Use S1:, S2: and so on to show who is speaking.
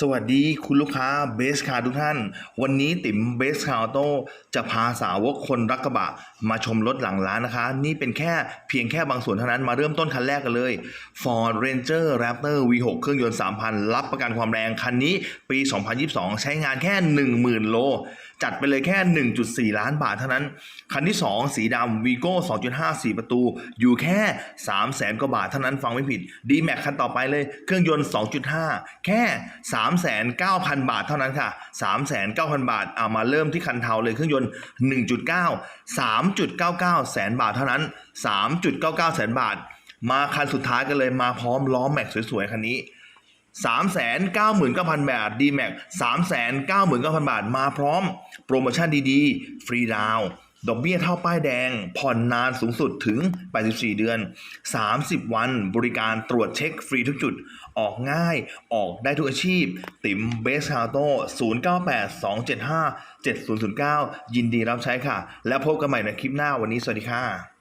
S1: สวัสดีคุณลูกค้าเบสคาทุกท่าน วันนี้ติ๋มเบสคาโต้จะพาสาวกคนรักกระบะ มาชมรถหลังร้านนะคะ นี่เป็นแค่เพียงแค่บางส่วนเท่านั้นมาเริ่มต้นคันแรกกันเลย Ford Ranger Raptor V6 เครื่องยนต์ 3,000 รับประกันความแรงคันนี้ปี 2022 ใช้งานแค่ 10,000 โล จัดไปเลยแค่ 1.4 ล้านบาทเท่านั้น คันที่ 2 สีดำ Vigo 2.5 4 ประตู อยู่แค่ 300,000กว่าบาทเท่านั้นฟังไม่ผิด D Max คันต่อไปเลยเครื่องยนต์ 2.5 แค่39,000 บาทเท่านั้นค่ะ 39,000 บาทเอามาเริ่มที่คันเทาเลยเครื่องยนต์ 1.9 3.99 แสนบาทเท่านั้น 3.99 แสนบาท มาคันสุดท้ายกันเลยมาพร้อมล้อแม็กสวยๆ คันนี้3 9 9 0 0 0 บาท d m a x 3 9 9 0 0 0 บาท มาพร้อมโปรโมชั่นดีๆ ฟรีดาวน์ ดอกเบี้ยเท่าป้ายแดง ผ่อนนานสูงสุดถึง 84 เดือน 30 วัน บริการตรวจเช็คฟรีทุกจุด ออกง่าย ออกได้ทุกอาชีพ ติ๋มเบสคาโต้098 275 7009 ยินดีรับใช้ค่ะ แล้วพบกันใหม่ในคลิปหน้าวันนี้ สวัสดีค่ะ